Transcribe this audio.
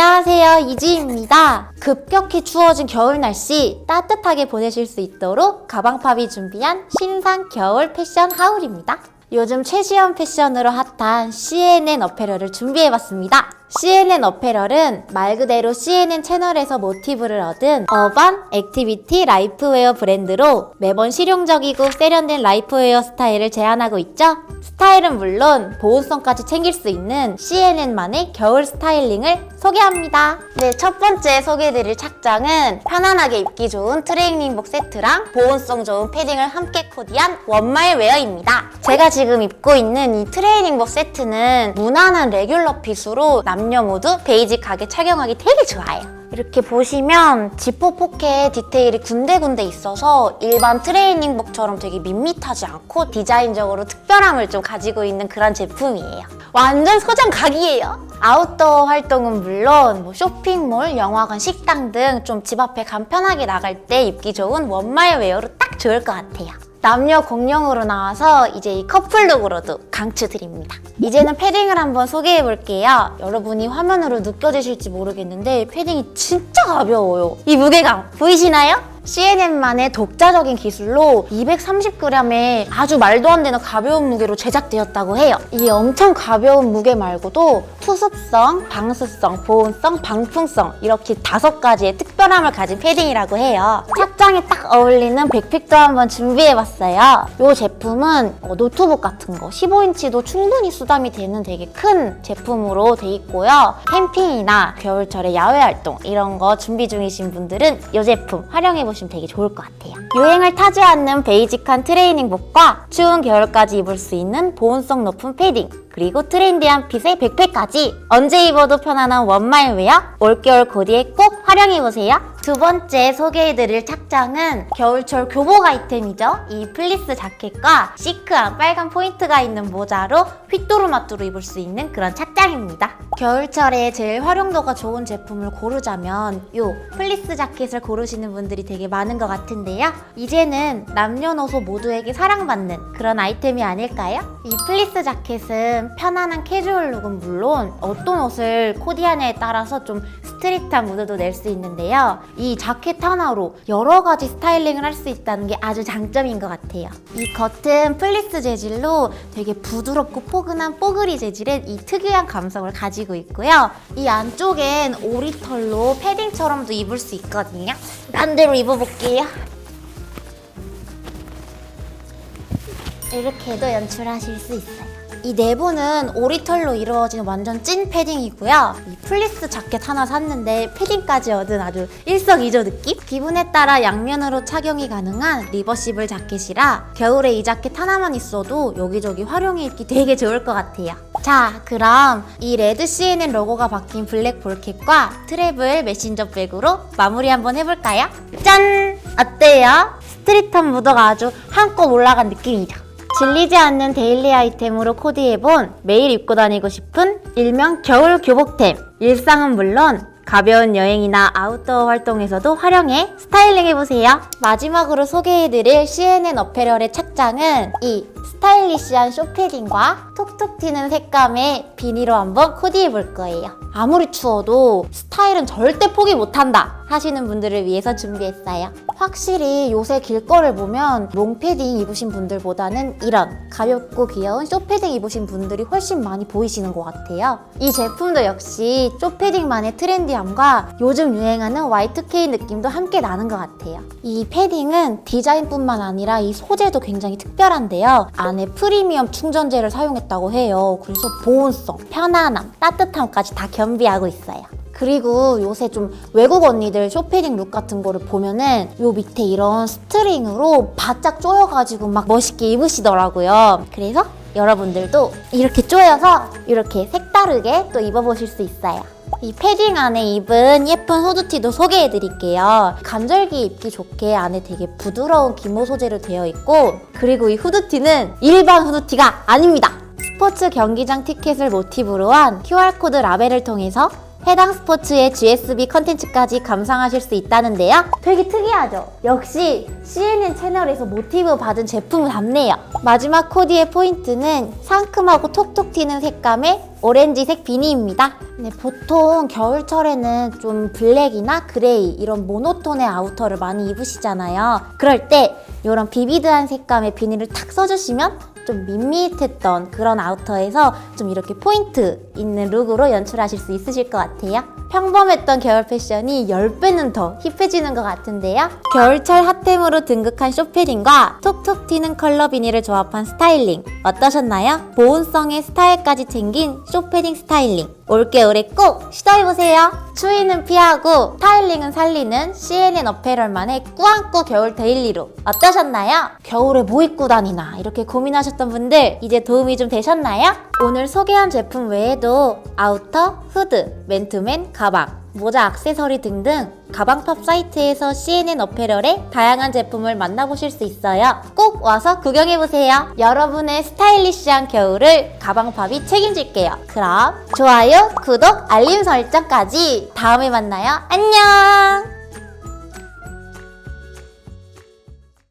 안녕하세요 이지입니다. 급격히 추워진 겨울 날씨 따뜻하게 보내실 수 있도록 가방팝이 준비한 신상 겨울 패션 하울입니다. 요즘 최시원 패션으로 핫한 CNN 어페럴을 준비해봤습니다. CNN 어페럴은 말 그대로 CNN 채널에서 모티브를 얻은 어반 액티비티 라이프웨어 브랜드로 매번 실용적이고 세련된 라이프웨어 스타일을 제안하고 있죠. 스타일은 물론 보온성까지 챙길 수 있는 CNN만의 겨울 스타일링을 소개합니다. 네, 첫 번째 소개해드릴 착장은 편안하게 입기 좋은 트레이닝복 세트랑 보온성 좋은 패딩을 함께 코디한 원말 웨어입니다. 제가 지금 입고 있는 이 트레이닝복 세트는 무난한 레귤러 핏으로 남녀 모두 베이직하게 착용하기 되게 좋아요. 이렇게 보시면 지퍼 포켓 디테일이 군데군데 있어서 일반 트레이닝복처럼 되게 밋밋하지 않고 디자인적으로 특별함을 좀 가지고 있는 그런 제품이에요. 완전 소장 각이에요. 아웃도어 활동은 물론 뭐 쇼핑몰, 영화관, 식당 등 좀 집 앞에 간편하게 나갈 때 입기 좋은 원마이 웨어로 딱 좋을 것 같아요. 남녀 공용으로 나와서 이제 이 커플룩으로도 강추드립니다. 이제는 패딩을 한번 소개해 볼게요. 여러분이 화면으로 느껴지실지 모르겠는데 패딩이 진짜 가벼워요. 이 무게감 보이시나요? CNN만의 독자적인 기술로 230g의 아주 말도 안 되는 가벼운 무게로 제작되었다고 해요. 이 엄청 가벼운 무게 말고도 투습성, 방수성, 보온성, 방풍성 이렇게 다섯 가지의 특별함을 가진 패딩이라고 해요. 착장에 딱 어울리는 백팩도 한번 준비해봤어요. 이 제품은 어, 노트북 같은 거 15인치도 충분히 수담이 되는 되게 큰 제품으로 돼 있고요. 캠핑이나 겨울철에 야외 활동 이런 거 준비 중이신 분들은 이 제품 활용해 보시면 되게 좋을 것 같아요. 유행을 타지 않는 베이직한 트레이닝복과 추운 겨울까지 입을 수 있는 보온성 높은 패딩 그리고 트렌디한 핏의 백팩까지 언제 입어도 편안한 원마일 웨어 올겨울 코디에 꼭 활용해보세요. 두 번째 소개해드릴 착장은 겨울철 교복 아이템이죠. 이 플리스 자켓과 시크한 빨간 포인트가 있는 모자로 휘뚜루마뚜루 입을 수 있는 그런 착장입니다. 겨울철에 제일 활용도가 좋은 제품을 고르자면 이 플리스 자켓을 고르시는 분들이 되게 많은 것 같은데요. 이제는 남녀노소 모두에게 사랑받는 그런 아이템이 아닐까요? 이 플리스 자켓은 편안한 캐주얼 룩은 물론 어떤 옷을 코디하냐에 따라서 좀 스트릿한 무드도 낼 수 있는데요. 이 자켓 하나로 여러 가지 스타일링을 할 수 있다는 게 아주 장점인 것 같아요. 이 겉은 플리스 재질로 되게 부드럽고 포근한 뽀글이 재질의 이 특유한 감성을 가지고 있고요. 이 안쪽엔 오리털로 패딩처럼도 입을 수 있거든요. 난 대로 입어볼게요. 이렇게도 연출하실 수 있어요. 이 내부는 오리털로 이루어진 완전 찐 패딩이고요. 이 플리스 자켓 하나 샀는데 패딩까지 얻은 아주 일석이조 느낌? 기분에 따라 양면으로 착용이 가능한 리버시블 자켓이라 겨울에 이 자켓 하나만 있어도 여기저기 활용해 입기 되게 좋을 것 같아요. 자, 그럼 이 레드 CNN 로고가 박힌 블랙 볼캣과 트래블 메신저 백으로 마무리 한번 해볼까요? 짠! 어때요? 스트릿한 무드가 아주 한껏 올라간 느낌이죠. 질리지 않는 데일리 아이템으로 코디해본 매일 입고 다니고 싶은 일명 겨울 교복템. 일상은 물론 가벼운 여행이나 아웃도어 활동에서도 활용해 스타일링 해보세요. 마지막으로 소개해드릴 CNN 어페럴의 착장은 이 스타일리시한 쇼패딩과 톡톡 튀는 색감의 비니로 한번 코디해볼 거예요. 아무리 추워도 스타일은 절대 포기 못한다 하시는 분들을 위해서 준비했어요. 확실히 요새 길거리를 보면 롱패딩 입으신 분들보다는 이런 가볍고 귀여운 쇼패딩 입으신 분들이 훨씬 많이 보이시는 것 같아요. 이 제품도 역시 쇼패딩만의 트렌디함과 요즘 유행하는 Y2K 느낌도 함께 나는 것 같아요. 이 패딩은 디자인뿐만 아니라 이 소재도 굉장히 특별한데요. 안에 프리미엄 충전재를 사용했다고 해요. 그래서 보온성, 편안함, 따뜻함까지 다 겸비하고 있어요. 그리고 요새 좀 외국 언니들 쇼패딩 룩 같은 거를 보면은 요 밑에 이런 스트링으로 바짝 조여가지고 막 멋있게 입으시더라고요. 그래서 여러분들도 이렇게 조여서 이렇게 색다르게 또 입어보실 수 있어요. 이 패딩 안에 입은 예쁜 후드티도 소개해 드릴게요. 간절기 입기 좋게 안에 되게 부드러운 기모 소재로 되어 있고 그리고 이 후드티는 일반 후드티가 아닙니다. 스포츠 경기장 티켓을 모티브로 한 QR코드 라벨을 통해서 해당 스포츠의 GSB 컨텐츠까지 감상하실 수 있다는데요. 되게 특이하죠? 역시 CNN 채널에서 모티브 받은 제품을 답네요. 마지막 코디의 포인트는 상큼하고 톡톡 튀는 색감의 오렌지색 비니입니다. 네, 보통 겨울철에는 좀 블랙이나 그레이 이런 모노톤의 아우터를 많이 입으시잖아요. 그럴 때 이런 비비드한 색감의 비니를 탁 써주시면 좀 밋밋했던 그런 아우터에서 좀 이렇게 포인트 있는 룩으로 연출하실 수 있으실 것 같아요. 평범했던 겨울 패션이 10배는 더 힙해지는 것 같은데요. 겨울철 핫템으로 등극한 쇼패딩과 톡톡 튀는 컬러 비니를 조합한 스타일링 어떠셨나요? 보온성의 스타일까지 챙긴 쇼패딩 스타일링 올겨울에 꼭 시도해보세요. 추위는 피하고 스타일링은 살리는 CNN 어페럴만의 꾸안꾸 겨울 데일리룩 어떠 셨나요? 겨울에 뭐 입고 다니나 이렇게 고민하셨던 분들 이제 도움이 좀 되셨나요? 오늘 소개한 제품 외에도 아우터, 후드, 맨투맨, 가방, 모자, 액세서리 등등 가방팝 사이트에서 CNN 어페럴의 다양한 제품을 만나보실 수 있어요. 꼭 와서 구경해보세요. 여러분의 스타일리시한 겨울을 가방팝이 책임질게요. 그럼 좋아요, 구독, 알림 설정까지 다음에 만나요. 안녕!